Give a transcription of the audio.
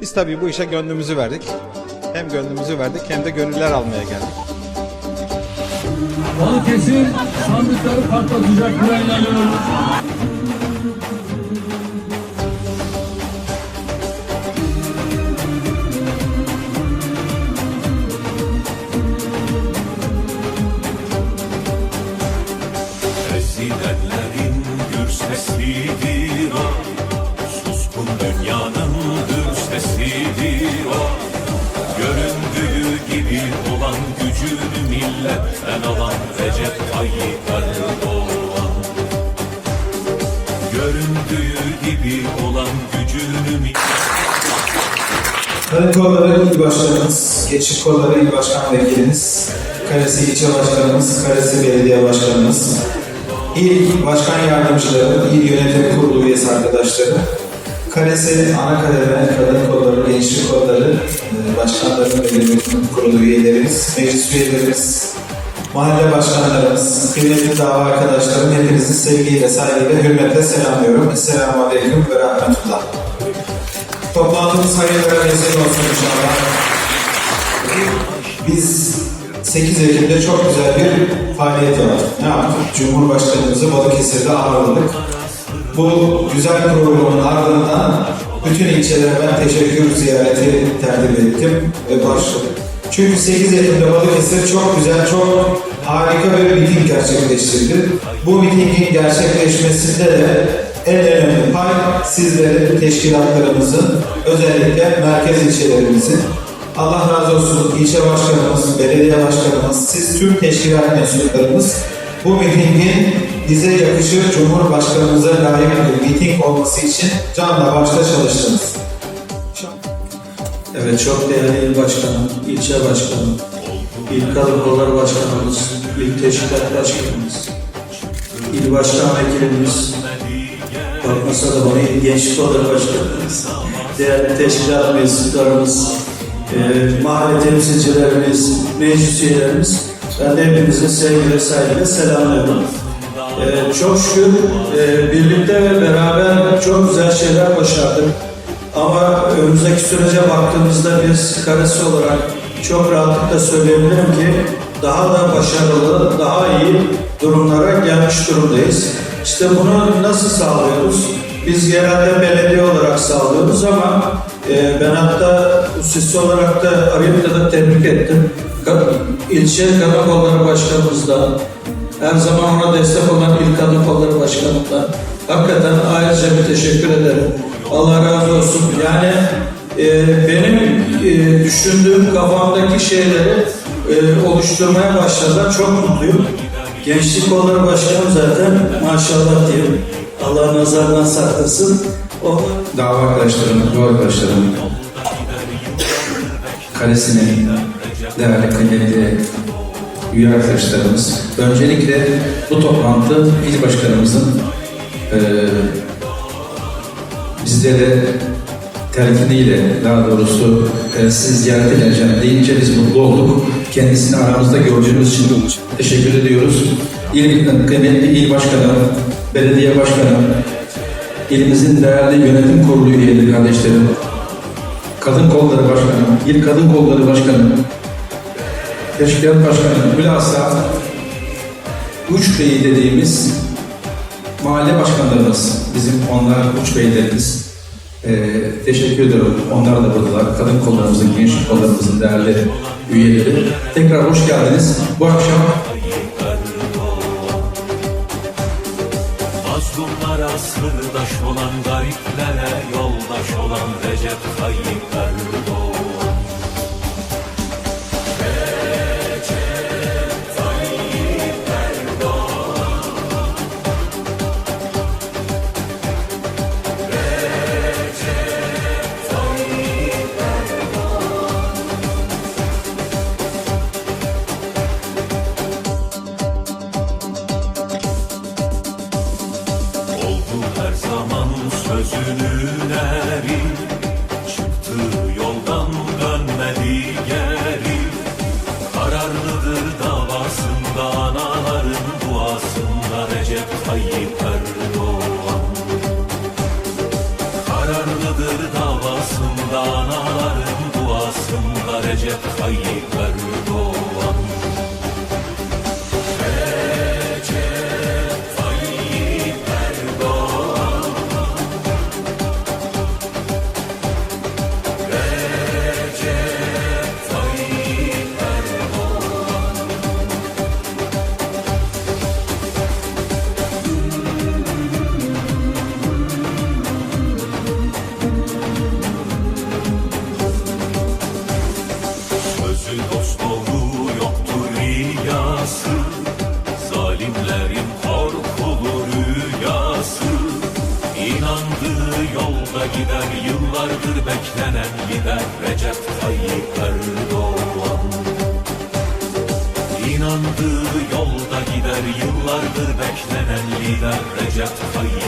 Biz tabii bu işe gönlümüzü verdik. Hem gönlümüzü verdik hem de gönüller almaya geldik. Balıkesir sandıkları patlatacak buna inanıyorum. Ezilenlerin gür sesidir o Suskun dünyanın milletten alan Recep Tayyip Erdoğan. Göründüğü gibi olan gücünü Kadın Kolları İl Başkanımız, Geçiş Kolları İl Başkan Vekilimiz, Karesi İlçe Başkanımız, Karesi Belediye Başkanımız, İl Başkan Yardımcıları, İl Yönetim Kurulu üyesi arkadaşları, Karesi Ana Kademe Kadın Gençlik Kolları e, Başkanları ve Kurulu üyelerimiz, meclis üyelerimiz, mahalle başkanlarımız, kıymetli dava arkadaşlarım hepinizi sevgiyle, saygıyla, hürmetle selamlıyorum. Esselamu Aleyküm ve Rahmetullah. Toplantımız hayırlara vesile olsun inşallah. Biz 8 Ekim'de çok güzel bir faaliyet yaptık. Ne yaptık? Cumhurbaşkanımızı Balıkesir'de ağırladık. Bu güzel programın ardından bütün ilçelere ben teşekkür ziyareti tertip ettim ve başladım. Çünkü 8 Ekim'de Balıkesir çok güzel, çok harika bir miting gerçekleştirdi. Bu mitingin gerçekleşmesinde de en önemli pay sizlerin, teşkilatlarımızın, özellikle merkez ilçelerimizin. Allah razı olsun ilçe başkanımız, belediye başkanımız, siz tüm teşkilat mensuplarımız bu mitingin bize yakışır Cumhurbaşkanımıza layık bir miting olması için canla başla çalıştınız. Evet çok değerli il başkanım, ilçe başkanım, il kadın kolları başkanımız, il teşkilat başkanımız, il başkan vekilimiz, bakmasa da bana il gençlik kolları başkanımız, değerli teşkilat mensuplarımız, e, mahalle temsilcilerimiz, meclis üyelerimiz, ben de hepinizi sevgiyle saygıyla selamlıyorum. E, çok şükür e, birlikte ve beraber çok güzel şeyler başardık. Ama önümüzdeki sürece baktığımızda biz karesi olarak çok rahatlıkla söyleyebilirim ki daha da başarılı, daha iyi durumlara gelmiş durumdayız. İşte bunu nasıl sağlıyoruz? Biz genelde belediye olarak sağlıyoruz ama e, ben hatta hususi olarak da arayıp da tebrik ettim. İlçe Kadın Kolları Başkanımızdan, her zaman ona destek olan İl Kadın Kolları Başkanımdan hakikaten ayrıca bir teşekkür ederim. Allah razı olsun. Yani e, benim e, düşündüğüm kafamdaki şeyleri e, oluşturmaya başladılar. Çok mutluyum. Gençlik Kolları Başkanım zaten maşallah diyeyim. Allah nazardan saklasın. O dava arkadaşlarım, bu arkadaşlarım, kalesinin değerli kıymetli üye arkadaşlarımız, öncelikle bu toplantı il başkanımızın eee bizlere telkiniyle daha doğrusu e, siz ziyaret edeceğim deyince biz mutlu olduk. Kendisini aramızda gördüğümüz için teşekkür ediyoruz. İl, kıymetli il başkanı, belediye başkanı, ilimizin değerli yönetim kurulu üyeleri kardeşlerim, kadın kolları başkanı, il kadın kolları başkanı, teşkilat başkanı, bilhassa uç beyi dediğimiz mahalle başkanlarımız, bizim onlar uç beylerimiz. Ee, teşekkür ediyorum. Onlar da buradalar. Kadın kollarımızın, gençlik kollarımızın değerli üyeleri. Tekrar hoş geldiniz. Bu akşam Mazlumlara sırdaş olan gariplere yoldaş olan Recep Tayyip Erdoğan Recep yolda gider Yıllardır beklenen lider Recep Tayyip Erdoğan. İnandığı yolda gider Yıllardır beklenen lider Recep Tayyip